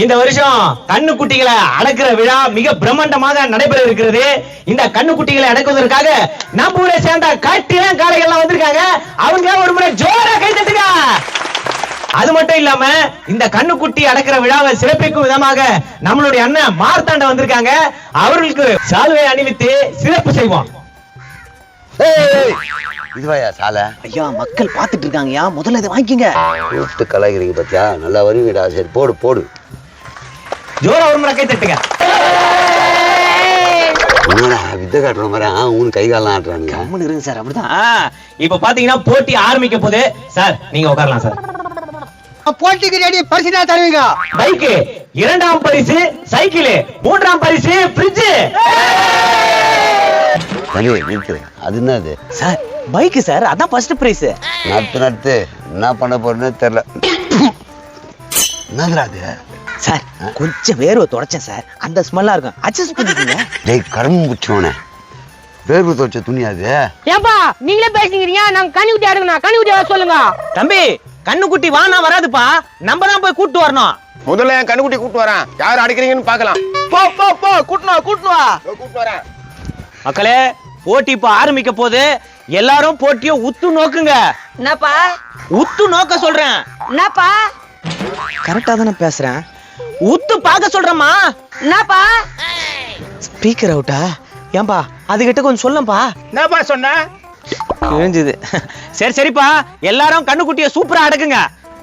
இந்த வருஷம் கண்ணு குட்டிகளை அடக்குற விழா மிக பிரம்மாண்டமாக நடைபெற இருக்கிறது இந்த கண்ணு குட்டிகளை அடக்குவதற்காக நம்ம ஊரை சேர்ந்த காட்டிலாம் காளைகள்லாம் வந்திருக்காங்க. அவங்க ஒரு முறை ஜோரா கை தட்டுங்க. அது மட்டும் இல்லாம இந்த கண்ணுக்குட்டி அடக்கிற விழாவை சிறப்பிக்கும் விதமாக நம்மளுடைய அண்ணன் மார்த்தாண்ட வந்திருக்காங்க. அவர்களுக்கு சால்வை அணிவித்து சிறப்பு செய்வோம் ஏய், இதுவாயா சாலை? ஐயா மக்கள் பாத்துட்டு இருக்காங்கயா முதல்ல இதை வாங்கிக்கங்க. கலாய்க்கிறீங்க பாத்தியா? நல்லா வருவீடா சரி போடு போடு. ஜோரா ஒரு முறை கை தட்டுங்க. வித்தை காட்டுற மாதிரி ஆ உனக்கு கை காலம் ஆட்டுறானுங்க. கம்முன்னு இருங்க சார் அப்படிதான். இப்ப பாத்தீங்கன்னா போட்டி ஆரம்பிக்க போகுது சார் நீங்க உட்காரலாம் சார். போட்டிக்கு ரெடி பரிசுனா தருவீங்க. பைக்கு இரண்டாம் பரிசு சைக்கிள் மூன்றாம் பரிசு ஃப்ரிட்ஜ் அது என்னது? சார் பைக் சார் அதான் ஃபர்ஸ்ட் பிரைஸ் நட்டு நட்டு என்ன பண்ண போறேன்னு தெரியல. என்னதுடா அது சார் கொஞ்சம் வேர்வை தொடச்சேன் சார். அந்த ஸ்மெல்லா இருக்கும். அட்ஜஸ்ட் பண்ணிக்கோங்க. டேய் கரும்பு குச்சோனே வேர்வு துவைச்ச துணி அது. ஏன்பா நீங்களே பேசுறீங்க நாங்க கனி ஊட்டி அடுக்கணும் கனி ஊட்டி வர சொல்லுங்க. தம்பி கண்ணுக்குட்டி வானா வராதுப்பா. நம்ம தான் போய் கூட்டு வரணும். முதல்ல என் கண்ணுக்குட்டி கூட்டு வரேன். யார் அடிக்கிறீங்கன்னு பார்க்கலாம். போ போ போ கூட்டணும் வா கூட்டணும் வா. இதோ கூட்டு வரேன். மக்களே போட்டி இப்ப ஆரம்பிக்க போகுது. எல்லாரும் போட்டிய உத்து நோக்குங்க. என்னப்பா? உத்து நோக்க சொல்றேன். என்னப்பா? கரெக்டா தானே பேசுறேன். உத்து பார்க்க சொல்றேம்மா. என்னப்பா? ஸ்பீக்கர் அவுட்டா ஏன்பா அதுகிட்ட கொஞ்சம் சொல்லப்பா என்னப்பா சொன்ன? கிழிஞ்சுது. சரி சரிப்பா. எல்லாரும் கண்ணுக்குட்டிய சூப்பரா அடக்குங்க.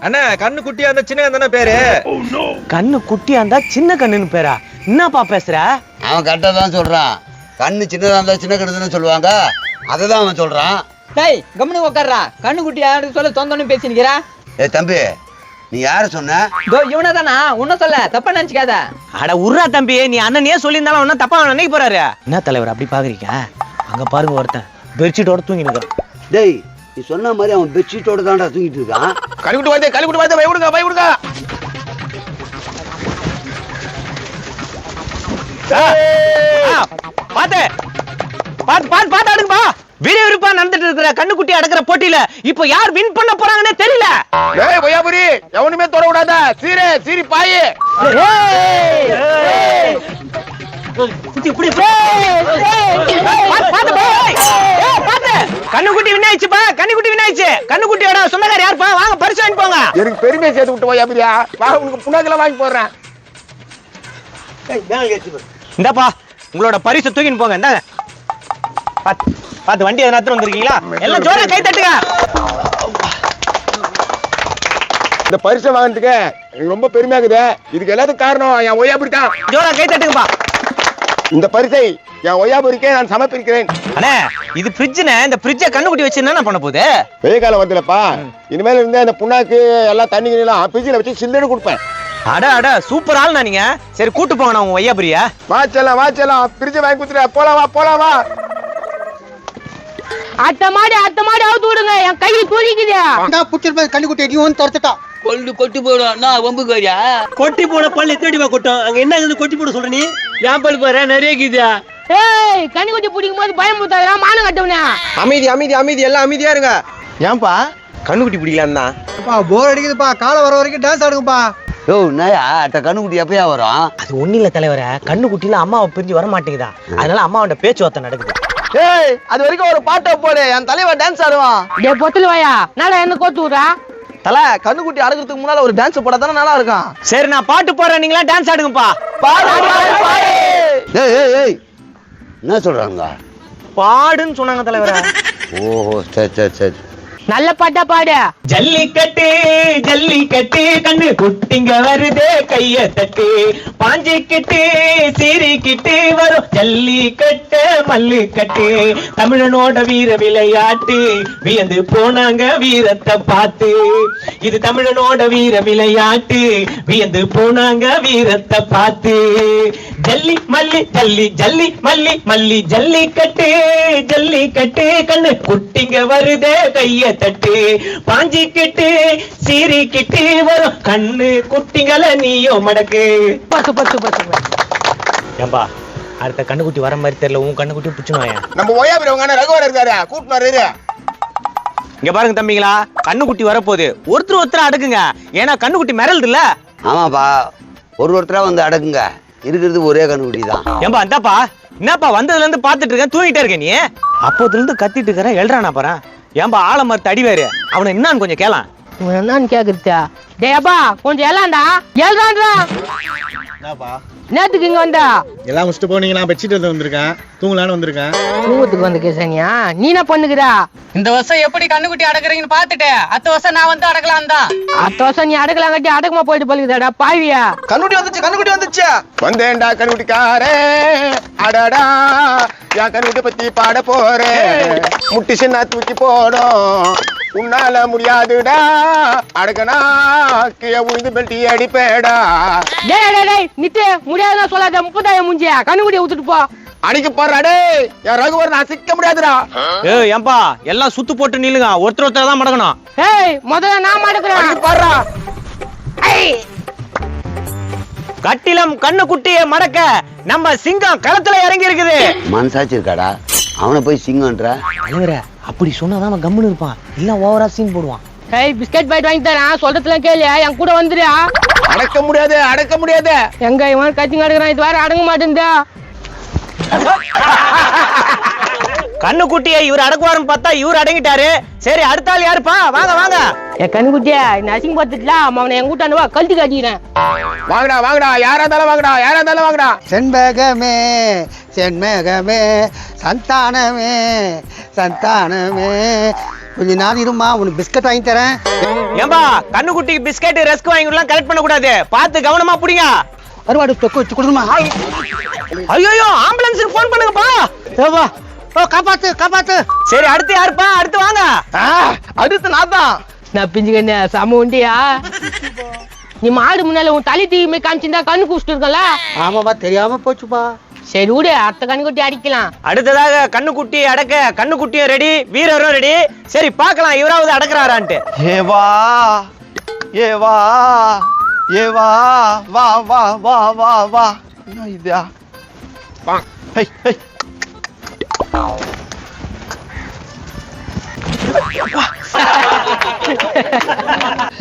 அண்ணா கண்ணு குட்டியா அந்த சின்ன தானே பேரு? கண்ணு குட்டியா இருந்தா சின்ன கண்ணுன்னு பேரா? என்னப்பா பேசுற? அவன் கரெக்டாக தான் சொல்றான். கண்ணு சின்னதா இருந்தா சின்ன கண்ணுன்னு சொல்லுவாங்க. அதை தான் அவன் சொல்றான். டேய் கம்முனு உட்கார்றா கண்ணு குட்டி யாரு சொல்ல சொந்தம்னு பேசினிக்கிறா ஏ தம்பி நீ யார சொன்ன இதோ இவனை தானா உன்ன சொல்ல தப்பா நினைச்சுக்காத அட உர்ரா தம்பி நீ அண்ணனே சொல்லியிருந்தாலும் ஒன்னும் தப்பா நினைக்க போறாரு என்ன தலைவர் அப்படி பாக்குறீங்க அங்க பாருங்க ஒருத்தன் பெட்ஷீட்டோட தூங்கி நிக்கிறான் டேய் நீ சொன்ன மாதிரி அவன் பெட்ஷீட்டோட தான்டா தூங்கிட்டு இருக்கான் கண்ணுக்குட்டி வருது கண்ணுக்குட்டி வருது பய விடுங்க பய விடுங்க பாத்து பாத்து பாத்து பாத்து அடுங்கப்பா விறுவிறுப்பா நடந்துட்டு இருக்கிற கண்ணுக்குட்டி அடக்குற போட்டியில இப்போ யார் வின் பண்ண போறாங்கன்னே தெரியல. ஏய் பையாபுரி எவனுமே தொட விடாத சீரு சீரி பாயு. கண்ணுக்குட்டி வினாயிச்சுப்பா கண்ணுக்குட்டி வினாயிச்சு கண்ணுக்குட்டியோட சொந்தக்கார யாருப்பா? வாங்க பரிசு வாங்கி போங்க. எனக்கு பெருமையை சேர்த்து விட்டு பையாபுரியா வா உனக்கு புண்ணாக்கெல்லாம் வாங்கி போடுறேன். இந்தாப்பா உங்களோட பரிசு தூக்கின்னு போங்க இந்தாங்க. பாத்து வண்டி எதனா எடுத்துட்டு வந்திருக்கீங்களா? எல்லாம் ஜோரா கை தட்டுங்க. இந்த பரிசை வாங்கினதுக்கு எனக்கு ரொம்ப பெருமையாகுது. இதுக்கு எல்லாத்துக்கும் காரணம் என் ஒய்யாபுரி தான் ஜோரா கை தட்டுங்கப்பா. இந்த பரிசை என் ஒய்யாபுரிக்கே நான் சமர்ப்பிக்கிறேன். அண்ணே இது ஃப்ரிட்ஜ்னே இந்த ஃப்ரிட்ஜை கண்ணுக்குட்டி வச்சு என்ன பண்ண போகுது? வெயில் காலம் வருதுலப்பா இனிமேல் இருந்து அந்த புண்ணாக்கு எல்லாம் தண்ணி எல்லாம் ஃப்ரிட்ஜில் வச்சு சில்லுன்னு கொடுப்பேன். அட அட சூப்பர் ஆள்னா நீங்க. சரி கூட்டு போங்க உங்க ஐயாபுரிய வாச்சலாம் வாச்சலாம் ஃப்ரிட்ஜை வாங்கி கொடுத்துட்டு போலாம் வா போலாம் வா. அத்த மாடி அத்த மாடி அவுத்து விடுங்க. என் கை துணிக்குது நான் புடிச்சிருப்பேன் கண்ணு குட்டி நீ துரத்துட்டா. கொண்டு கொட்டி போயிடும் நான் வம்புக்கு வரியா கொட்டி போன பள்ளி தேடி வா கொட்டும் அங்க என்ன கொட்டி போட சொல்ற நீ? ஏன் பல் பாரு நிறைய இருக்குதா ஏய் கனி குட்டி பிடிக்கும் போது பயமுறுத்தாதா மானம் கட்டவனே. அமைதி அமைதி அமைதி எல்லாம் அமைதியா இருங்க. ஏன்பா கண்ணுக்குட்டி பிடிக்கலாம் தான் போர் அடிக்குதுப்பா. காலை வர வரைக்கும் டான்ஸ் ஆடுங்கப்பா. யோ என்னயா அட்ட கண்ணுக்குட்டி எப்பயா வரும்? அது ஒண்ணு இல்ல தலைவர. கண்ணுக்குட்டியில அம்மாவை பிரிஞ்சு வர மாட்டேங்குதா அதனால அம்மாவோட பேச்சுவார்த்தை நடக்குது. ஏய் அது வரைக்கும் ஒரு பாட்டை போடு. என் தலைவன் டான்ஸ் ஆடுவான். டே பொத்துல வாயா நாடா என்ன கோத்து விடுறா? தல கண்ணுக்குட்டி அடக்கிறதுக்கு முன்னால ஒரு டான்ஸ் போட தானே நல்லா இருக்கும். சரி நான் பாட்டு போறேன் நீங்களா டான்ஸ் ஆடுங்கப்பா. ஏய் ஏய் ஏய். என்ன சொல்றாங்க? பாடுன்னு சொன்னாங்க தலைவர. ஓஹோ சரி சரி சரி. நல்ல பாட்டா பாடு. ஜல்லிக்கட்டு ஜல்லிக்கட்டு கண்ணு குட்டிங்க வருதே கைய தட்டு. பாஞ்சிக்கிட்டு சீரிக்கிட்டு வரும் ஜல்லிக்கட்டு மல்லுக்கட்டு. தமிழனோட வீர விளையாட்டு வியந்து போனாங்க வீரத்தை பார்த்து. இது தமிழனோட வீர விளையாட்டு வியந்து போனாங்க வீரத்தை பார்த்து. ஜல்லி மல்லி ஜல்லி ஜல்லி மல்லி மல்லி ஜல்லிக்கட்டு ஜல்லிக்கட்டு கண்ணு குட்டிங்க வருதே கைய தட்டு பாஞ்சிக்கிட்டு சீரிக்கிட்டு வரும். கண்ணு குட்டிங்கள நீயோ மடக்கு. பத்து பத்து பத்து ஏன்பா அடுத்த கண்ணுக்குட்டி வர மாதிரி தெரியல. உன் கண்ணுக்குட்டி பிடிச்சுன்னு வாயேன். நம்ம உங்க அண்ணன் ரகுவர் இருக்காரு கூட்டிட்டு வர்றாரு. இங்க பாருங்க தம்பிங்களா கண்ணுக்குட்டி வரப்போகுது. ஒருத்தர் ஒருத்தர் அடுக்குங்க. ஏன்னா கண்ணுக்குட்டி மிரல்து இல்ல ஆமாப்பா ஒரு ஒருத்தரா வந்து அடக்குங்க. இருக்கிறது ஒரே கண்ணுக்குட்டி தான் ஏம்பா இந்தாப்பா. என்னப்பா வந்ததுல இருந்து பாத்துட்டு இருக்கேன் தூங்கிட்டே இருக்க நீ? அப்போதுல இருந்து கத்திட்டு இருக்கிறேன் எழுறானா பாரு. ஏன்பா ஆலமரத்து அடி வேறு. அவனை என்னன்னு கொஞ்சம் கேளாம் இவன் என்னன்னு கேக்குறதா டேய் அப்பா கொஞ்சம் எல்லாம்டா எழுதான்றா என்னப்பா? நேத்துக்கு இங்க வந்தா. எல்லாம் முடிச்சுட்டு போனீங்க நான் பெட்ஷீட் வந்து வந்திருக்கேன். தூங்கலான்னு வந்திருக்கேன். தூங்கத்துக்கு வந்த கேசனியா? நீ என்ன பண்ணுகிறா? இந்த வருஷம் எப்படி கண்ணுக்குட்டி அடக்குறீங்கன்னு பாத்துட்டு அடுத்த வருஷம் நான் வந்து அடக்கலாம் தான். அடுத்த வருஷம் நீ அடக்கலாம் கட்டி அடக்கமா போயிட்டு பழுகுதாடா பாவியா? கண்ணுக்குட்டி வந்துச்சு கண்ணுக்குட்டி வந்துச்சு. வந்தேன்டா கண்ணுக்குட்டிக்காரே. அடடா என் கண்ணுக்குட்டி பத்தி பாட போறேன் முட்டி சின்ன தூக்கி போடும். உன்னால முடியாதுடா. அடக்கனா கீழே உழுந்து பெல்ட்டி அடிப்பேடா. டேய் டேய் டேய் நித்து முடியாதுன்னா சொல்லாத முப்பதாயிரம் முஞ்சியா? கண்ணுக்குடிய ஊத்துட்டு போ. அடிக்க போறா டேய். என் ரகுவர் நான் சிக்க முடியாதுடா. ஏ ஏன்பா எல்லாம் சுத்து போட்டு நில்லுங்க. ஒருத்தர் ஒருத்தர் தான் மடக்கணும் ஏய் முதல்ல நான் மடக்குறேன். பாடுறா கட்டிலம் கண்ணு குட்டியை மடக்க நம்ம சிங்கம் களத்துல இறங்கி இருக்குது மனசாச்சு இருக்காடா அவனை போய் சிங்கன்ற தலைவர அப்படி சொன்னாதான் அவன் கம்முன்னு இருப்பான். இல்ல ஓவரா சீன் போடுவான். ஏய் பிஸ்கட் பாக்கெட் வாங்கி தரேன். சொல்றதுல கேளு. என் கூட வந்துடுயா அடக்க முடியாது அடக்க முடியாது. எங்க இவன் கத்திங்க அடக்குறான் இது வேற அடங்க மாட்டேன்டா. கண்ணு குட்டியை இவர் அடக்குவாருன்னு பார்த்தா இவர் அடங்கிட்டாரு. சரி அடுத்த ஆள் யாருப்பா? வாங்க வாங்க. என் கண்ணுக்குட்டியா இந்த அசிங்க பார்த்துட்டுல அவனை என் கூட்டாண்டு வா கழட்டி காட்டிக்கிறேன். வாங்கடா வாங்கடா யாரா இருந்தாலும் வாங்கடா யாரா இருந்தாலும் வாங்கடா. செண்பகமே செண்பகமே சந்தானமே சந்தானமே. கொஞ்ச நாள் இருமா உனக்கு பிஸ்கட் வாங்கி தரேன். ஏம்பா கண்ணு குட்டிக்கு பிஸ்கட் ரஸ்க் வாங்கி கலெக்ட் பண்ண கூடாது பார்த்து கவனமா புடிங்க. அறுவாடு தொக்கு வச்சு கொடுமா. ஐயோ ஆம்புலன்ஸுக்கு போன் பண்ணுங்கப்பா. ஏவா ஓ காப்பாத்து காப்பாத்து. சரி அடுத்து யாருப்பா? அடுத்து வாங்க. அடுத்து நான் தான். நான் பிஞ்சு கண்ணு சம உண்டியா? நீ மாடு முன்னால உன் தலை தீமை காமிச்சிருந்தா கண்ணு குடிச்சிட்டு இருக்கல ஆமாப்பா தெரியாம போச்சுப்பா. சரி விடு அடுத்த கண்ணுக்குட்டி அடிக்கலாம். அடுத்ததாக கண்ணு குட்டி அடக்க கண்ணு குட்டியும் ரெடி வீரரும் ரெடி சரி பார்க்கலாம் இவராவது அடக்குறாரான்ட்டு. ஏவா ஏவா ஏவா வா. வா. வா வா வா என்ன இதா ஹை ஹை.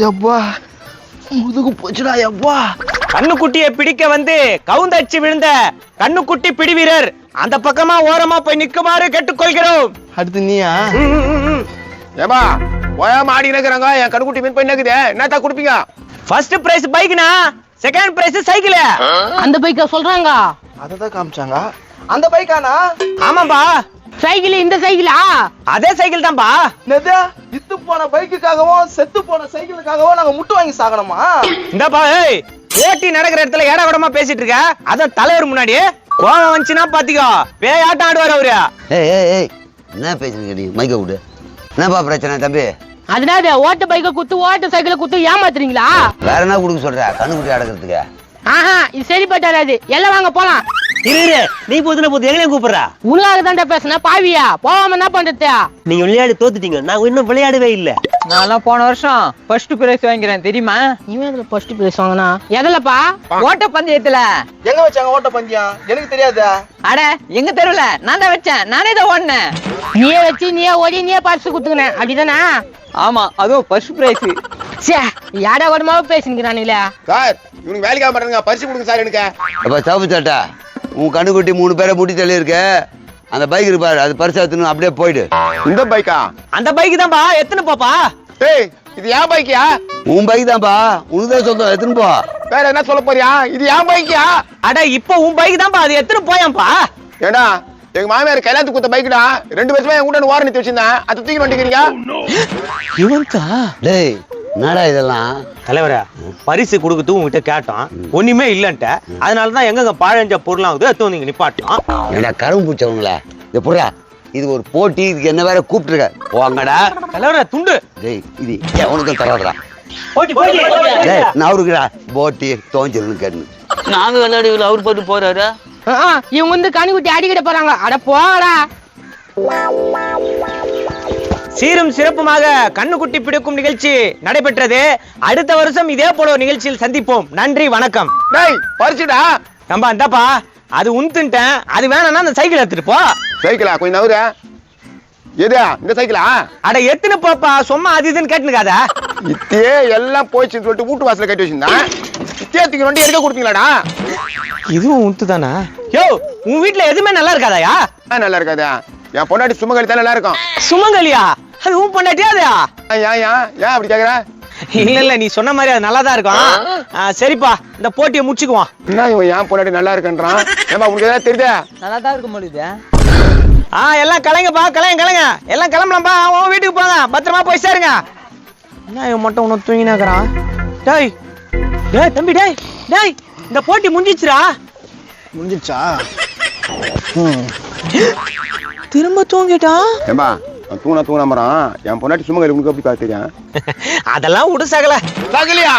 எப்பா முதுகு போச்சுடா எப்பா கண்ணு குட்டியை பிடிக்க வந்து கவுந்தடிச்சு விழுந்த கண்ணு குட்டி பிடி வீரர் அந்த பக்கமா ஓரமா போய் நிக்குமாறு கேட்டுக்கொள்கிறோம். அடுத்து நீயா? ஏமா ஓயாம ஆடி இருக்கிறாங்க என் கண்ணுக்குட்டி மீன் பண்ணி நக்குதே. என்னத்தா கொடுப்பீங்க? ஃபர்ஸ்ட் பிரைஸ் பைக்னா செகண்ட் பிரைஸ் சைக்கிள் அந்த பைக்க சொல்றாங்க. அதை தான் காமிச்சாங்க. அந்த பைக்கானா? ஆமாப்பா சைக்கிள் இந்த சைக்கிளா? அதே சைக்கிள் தான்பா. என்னது? இத்து போன பைக்குக்காகவும் செத்து போன சைக்கிளுக்காகவும் நாங்க முட்டு வாங்கி சாகணுமா? இந்தாப்பா ஏய் போட்டி நடக்கிற இடத்துல ஏடா கூடமா பேசிட்டு இருக்க. அதான் தலைவர் முன்னாடி கோவம் வந்துச்சுன்னா பாத்திக்கோ. பேயாட்டம் ஆடுவார் அவரு. ஏய் ஏய் ஏய் என்ன பேசுறீங்க நீ மைக்க விடு. என்னப்பா பிரச்சனை தம்பி? அதனால ஓட்ட பைக்க குத்து ஓட்ட சைக்கிளை குத்து ஏமாத்துறீங்களா? வேற என்ன கொடுக்க சொல்ற? கண்ணுக்குட்டி அடக்கிறதுக்கு ஆஹா இது சரிப்பட்டு வராது எல்லாம் வாங்க போலாம். இரு இரு. நீ போதுன போது எங்களையும் கூப்பிடுறா? உனக்காக தான்டா பேசுன பாவியா? போகாம என்ன பண்றது? நீங்க விளையாடி தோத்துட்டீங்க. நான் இன்னும் விளையாடவே இல்ல. நான்லாம் போன வருஷம் ஃபர்ஸ்ட் பிரைஸ் வாங்கிறேன் தெரியுமா? இவன் எதுல ஃபர்ஸ்ட் பிரைஸ் வாங்கினா? எதுலப்பா? ஓட்ட பந்தயத்துல. எங்க வச்சாங்க ஓட்ட பந்தயம்? எனக்கு தெரியாதா? அட எங்க தெருவுல? நான் தான் வச்சேன். நானே தான் ஓடினேன். நீயே வச்சு நீயே ஓடி நீயே பரிசு குத்துக்கின அப்படிதானே? ஆமா அதுவும் ஃபர்ஸ்ட் பிரைஸ் சே யாரா கூடமாவே பேசினுக்கிறானுங்களே சார் இவனுக்கு வேலைக்காக மாட்டாங்க பரிசு கொடுங்க சார் எனக்கு. அப்ப தப்பு சாட்டா. உன் கண்ணுக்குட்டி மூணு பேரை முட்டி தள்ளி இருக்க அந்த பைக் இருப்பாரு அது பரிசு எடுத்துன்னு அப்படியே போயிடு. இந்த பைக்கா? அந்த பைக் தான்பா எத்தனை பாப்பா. ஏய் இது ஏன் பைக்கியா? உன் பைக் தான்ப்பா உனக்குதான் சொந்தம் எடுத்துன்னு போ. வேற என்ன சொல்ல போறியா? இது ஏன் பைக்கியா? அட இப்போ உன் பைக் தான்பா அது எத்தனை போயாம்பா ஏடா எங்க மாமியார் கல்யாணத்துக்கு கொடுத்த பைக்குடா. ரெண்டு வருஷமா என் கூட ஓர நிறுத்தி வச்சிருந்தேன். அதை தூக்கி வந்துக்கிறீங்க இவன்கா டேய் என்னடா இதெல்லாம்? தலைவரா பரிசு கொடுக்கறது உங்ககிட்ட கேட்டோம். ஒண்ணுமே இல்லன்ட்ட. அதனால தான் எங்கங்க பாழஞ்ச பொருளாகுது எடுத்து வந்து இங்க நிப்பாட்டோம் ஏடா கரும்பு பிடிச்சவங்கள இதை புடுறா. இது ஒரு போட்டி இதுக்கு என்ன வேற கூப்பிட்டுருக்க? போங்கடா. தலைவரா துண்டு. டேய் இது எவனுக்கும் போட்டி டேய் நான் அவருக்குடா போட்டி தோஞ்சிருன்னு கேட்டு நாங்க விளையாடி அவர் பாட்டு போறாரு? ஆ, இவங்க வந்து கண்ணுக்குட்டி அடிக்கிட போறாங்க. அட போங்கடா. சீரும் சிறப்புமாக கண்ணுக்குட்டி பிடிக்கும் நிகழ்ச்சி நடைபெற்றது. அடுத்த வருஷம் இதே போல ஒரு நிகழ்ச்சியில் சந்திப்போம். நன்றி வணக்கம். டேய் பறிச்சுடா நம்ம அந்தாப்பா அது உந்துட்டேன் அது வேணாம்னா அந்த சைக்கிள் எடுத்துட்டு போ. சைக்கிளா கொஞ்சம் நவுரு. எது இந்த சைக்கிளா? அட எத்துன்னு போப்பா. சும்மா அது இதுன்னு கேட்டுனுக்காத. இத்தே எல்லாம் போயிடுச்சுன்னு சொல்லிட்டு வீட்டு வாசல்ல கட்டி வச்சிருந்தேன் சேத்துக்கு வண்டி எடுக்க கொடுத்தீங்களாடா? இதுவும் உத்து தானா யோ உன் வீட்ல எதுவுமே நல்லா இருக்காதாயா? நல்லா இருக்காதா? என் பொண்டாட்டி சுமங்கலி தான் நல்லா இருக்கும். சுமங்கலியா? அது உன் பொண்டாட்டியா அது ஏன் ஏன் ஏன்? அப்படி கேக்குற? இல்ல இல்ல நீ சொன்ன மாதிரி அது நல்லா தான் இருக்கும். ஆ, சரிப்பா இந்த போட்டியை முடிச்சுக்குவோம். என்ன இவன் ஏன் பொண்டாட்டி நல்லா இருக்குன்றான்? ஏமா உங்களுக்கு ஏதாவது தெரியுதா? நல்லா தான் இருக்க முடியுது ஆ எல்லாம் கலைங்கப்பா கலைங்க கலைங்க. எல்லாம் கிளம்பலாம்ப்பா உன் வீட்டுக்கு போங்க. பத்திரமா போய் சேருங்க. என்ன இவன் மட்டும் உன்னை தூங்கினாக்குறான் டேய் டேய் தம்பி டேய் டேய் இந்த போட்டி முடிஞ்சிச்சுடா முடிஞ்சிச்சா திரும்ப தூங்கிட்டான்? அவன் தூணா தூணா மரம் என் பொண்டாட்டி சுமங்கலி உங்களுக்கு எப்படி தெரியும் அதெல்லாம் விடு சகல. சகலியா?